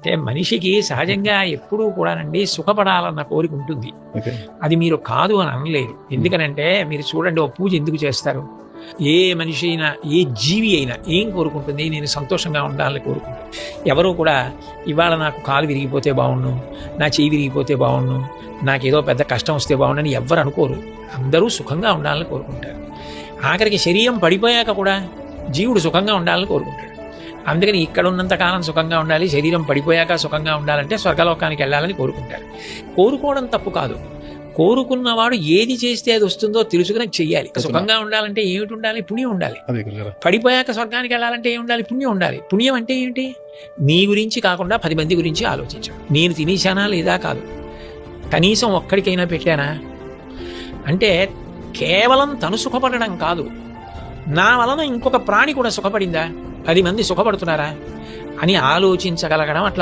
అంటే మనిషికి సహజంగా ఎప్పుడూ కూడానండి సుఖపడాలన్న కోరిక ఉంటుంది. అది మీరు కాదు అని అనలేరు ఎందుకనంటే మీరు చూడండి ఓ పూజ ఎందుకు చేస్తారు? ఏ మనిషి అయినా ఏ జీవి అయినా ఏం కోరుకుంటుంది? నేను సంతోషంగా ఉండాలని కోరుకుంటుంది. ఎవరు కూడా ఇవాళ నాకు కాలు విరిగిపోతే బాగుండు నా చెయ్యి విరిగిపోతే బాగుండు నాకేదో పెద్ద కష్టం వస్తే బాగుండని ఎవ్వరు అనుకోరు. అందరూ సుఖంగా ఉండాలని కోరుకుంటారు. ఆఖరికి శరీరం పడిపోయాక కూడా జీవుడు సుఖంగా ఉండాలని కోరుకుంటాడు. అందుకని ఇక్కడ ఉన్నంత కాలం సుఖంగా ఉండాలి శరీరం పడిపోయాక సుఖంగా ఉండాలంటే స్వర్గలోకానికి వెళ్ళాలని కోరుకుంటారు. కోరుకోవడం తప్పు కాదు. కోరుకున్నవాడు ఏది చేస్తే అది వస్తుందో తెలుసుకుని చెయ్యాలి. సుఖంగా ఉండాలంటే ఏమిటి ఉండాలి? పుణ్యం ఉండాలి. పడిపోయాక స్వర్గానికి వెళ్ళాలంటే ఏం ఉండాలి? పుణ్యం ఉండాలి. పుణ్యం అంటే ఏంటి నీ గురించి కాకుండా పది మంది గురించి ఆలోచించడం. నేను తినేశానా లేదా కాదు. కనీసం ఒక్కడికైనా పెట్టానా? అంటే కేవలం తను సుఖపడడం కాదు. నా వలన ఇంకొక ప్రాణి కూడా సుఖపడిందా? పది మంది సుఖపడుతున్నారా అని ఆలోచించగలగడం అట్లా.